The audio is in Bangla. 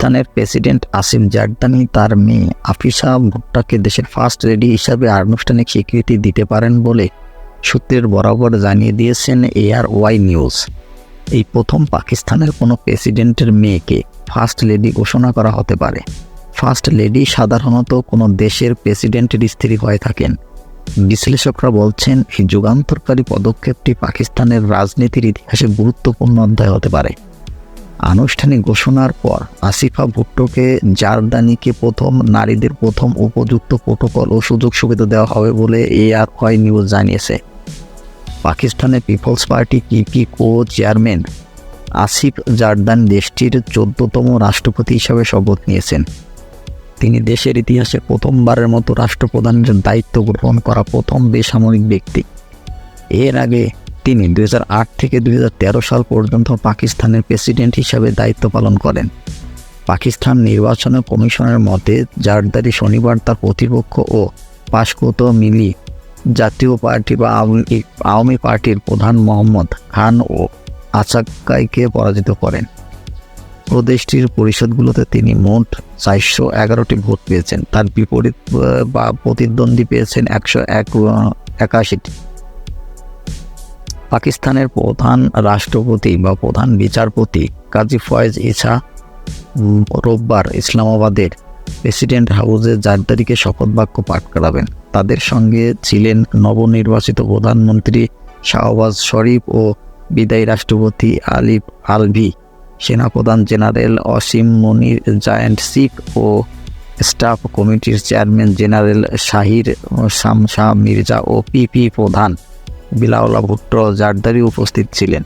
পাকিস্তানের প্রেসিডেন্ট আসিম জারদানি তার মেয়ে আফিসা ভুট্টাকে দেশের ফার্স্ট লেডি হিসাবে আনুষ্ঠানিক স্বীকৃতি দিতে পারেন বলে সূত্রের বরাবর জানিয়ে দিয়েছেন এআর ওয়াই নিউজ এই প্রথম পাকিস্তানের কোনো প্রেসিডেন্টের মেয়েকে ফার্স্ট লেডি ঘোষণা করা হতে পারে। ফার্স্ট লেডি সাধারণত কোনো দেশের প্রেসিডেন্টের স্ত্রী হয়ে থাকেন। বিশ্লেষকরা বলছেন, এই যুগান্তরকারী পদক্ষেপটি পাকিস্তানের রাজনীতির ইতিহাসে গুরুত্বপূর্ণ অধ্যায় হতে পারে। আনুষ্ঠানিক ঘোষণার পর আসিফা ভুট্টোকে জারদানিকে প্রথম নারীদের প্রথম উপযুক্ত প্রোটোকল ও সুযোগ সুবিধা দেওয়া হবে বলে এআর ওয়াই নিউজ জানিয়েছে। পাকিস্তানের people's party PP co chairman Asif Zardari দেশটির চোদ্দতম রাষ্ট্রপতি হিসাবে শপথ নিয়েছেন। তিনি দেশের ইতিহাসে প্রথমবারের মতো রাষ্ট্রপ্রধানের দায়িত্ব গ্রহণ করা প্রথম বেসামরিক ব্যক্তি। এর আগে তিনি দুই হাজার আট থেকে দুই হাজার তেরো সাল পর্যন্ত পাকিস্তানের প্রেসিডেন্ট হিসাবে দায়িত্ব পালন করেন। পাকিস্তান নির্বাচন কমিশনের মতে, জারদারি শনিবার তার প্রতিপক্ষ ও পাশকত মিলি জাতীয় পার্টি বা আওয়ামী পার্টির প্রধান মোহাম্মদ খান ও আচাক্কাইকে পরাজিত করেন। প্রদেশটির পরিষদগুলোতে তিনি মোট চারশো এগারোটি ভোট পেয়েছেন। তার বিপরীত বা প্রতিদ্বন্দ্বী পেয়েছেন একশো এক, একাশিটি। পাকিস্তানের প্রধান রাষ্ট্রপতি বা প্রধান বিচারপতি কাজী ফয়েজ ইসা রোববার ইসলামাবাদের প্রেসিডেন্ট হাউসে জারদারিকে শপথ বাক্য পাঠ করাবেন। তাদের সঙ্গে ছিলেন নবনির্বাচিত প্রধানমন্ত্রী শাহবাজ শরীফ ও বিদায়ী রাষ্ট্রপতি আলিফ আলভি, সেনাপ্রধান জেনারেল অসীম মনির জায়ান্ট সিখ ও স্টাফ কমিটির চেয়ারম্যান জেনারেল শাহির শামশাহ মির্জা ও পিপি প্রধান। বিলাউলা ভুট্টো জারদারি উপস্থিত ছিলেন।